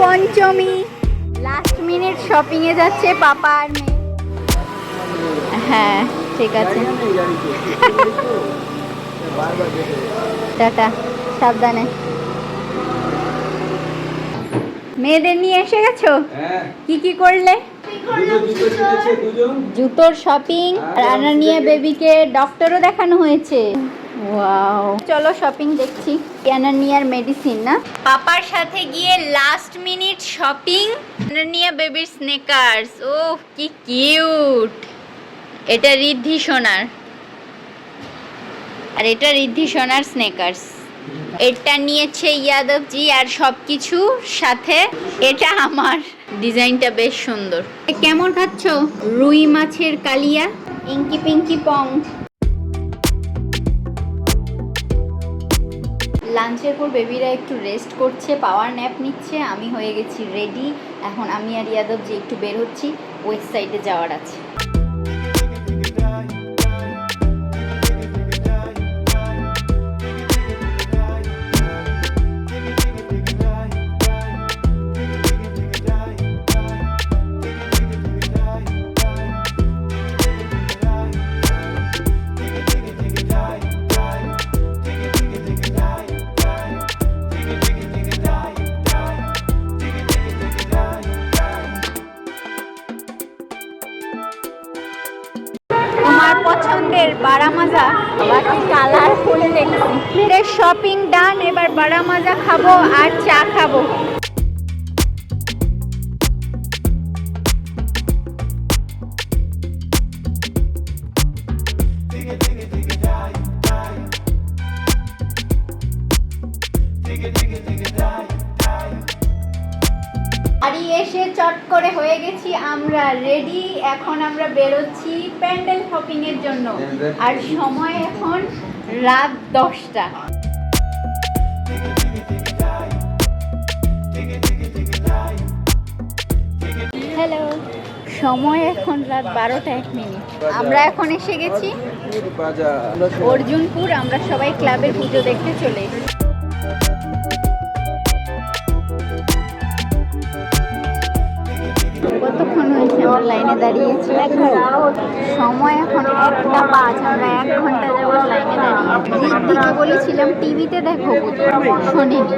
পঞ্চমী। Last minute shopping এ যাচ্ছে papa আর মেয়ে। হ্যাঁ ঠিক আছে। টাটা সাবধানে। মেয়েদের নিয়ে এসে গেছো? হ্যাঁ। কি কি করলে? জুতোর শপিং রান্না নিয়ে বেবিকে ডক্টরও দেখানো হয়েছে। ওয়াও চলো শপিং দেখছি। ক্যানানিয়ার মেডিসিন না? পাপার সাথে গিয়ে লাস্ট মিনিট শপিং ক্যানানিয়া বেবির স্নেকার্স ও কি কিউট এটা রিদ্ধি সোনার। আর এটা রিদ্ধি সোনার স্নেকার্স এটা নিয়েছে ইয়াদবজি আর সব কিছু সাথে। এটা আমার। ডিজাইনটা বেশ সুন্দর। কেমন খাচ্ছ? রুই মাছের কালিয়া? ইঙ্কি পিঙ্কি পং। লাঞ্চের পর বেবিরা একটু রেস্ট করছে পাওয়ার ন্যাপ নিচ্ছে, আমি হয়ে গেছি রেডি এখন আমি আর ইয়াদব যে একটু বের হচ্ছি ওয়েবসাইটে যাওয়ার আছে। পছন্দের বাড়া মাজা বাকি কালারফুল দেখছি। শপিং ডান এবার বাড়া মাজা খাব আর চা খাব। বাড়ি এসে চট করে হয়ে গেছি আমরা রেডি এখন আমরা বেরোচ্ছি প্যান্ডেল শপিং এর জন্য। আর সময় এখন রাত দশটা। হ্যালো সময় এখন রাত বারোটা এক মিনিট। আমরা এখন এসে গেছি। অর্জুনপুর আমরা সবাই ক্লাবের পুজো দেখতে চলে এসেছি। কতক্ষণ হয়েছে আমরা লাইনে দাঁড়িয়েছি? সময় এখন একটা পাঁচ, আমরা এক ঘণ্টা যাব লাইনে দাঁড়িয়ে ঋদ্ধিকে বলেছিলাম, টিভিতে দেখো শোনেনি।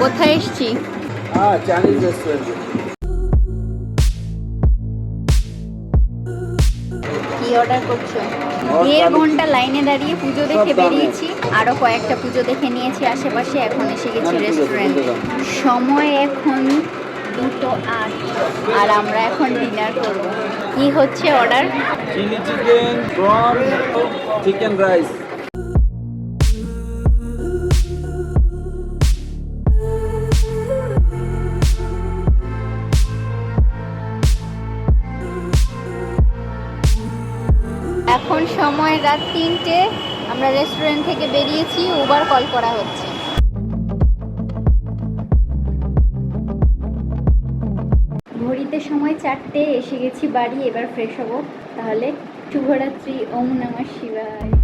কোথায় এসছি? হ্যাঁ চাইনিজ রেস্টুরেন্ট কি অর্ডার করছ? দেড় ঘণ্টা লাইনে দাঁড়িয়ে পুজো দেখে বেরিয়েছি। আরও কয়েকটা পুজো দেখে নিয়েছি আশেপাশে। এখন এসে গেছি রেস্টুরেন্টে সময় এখন দুটো আট। আর আমরা এখন ডিনার করব। কি হচ্ছে order chilli chicken chicken rice এখন সময় রাত তিনটে। আমরা রেস্টুরেন্ট থেকে বেরিয়েছি উবার কল করা হচ্ছে। ঘড়িতে সময় চারটে, এসে গেছি বাড়ি, এবার ফ্রেশ হব। তাহলে শুভরাত্রি, ওম নমঃ শিবায়।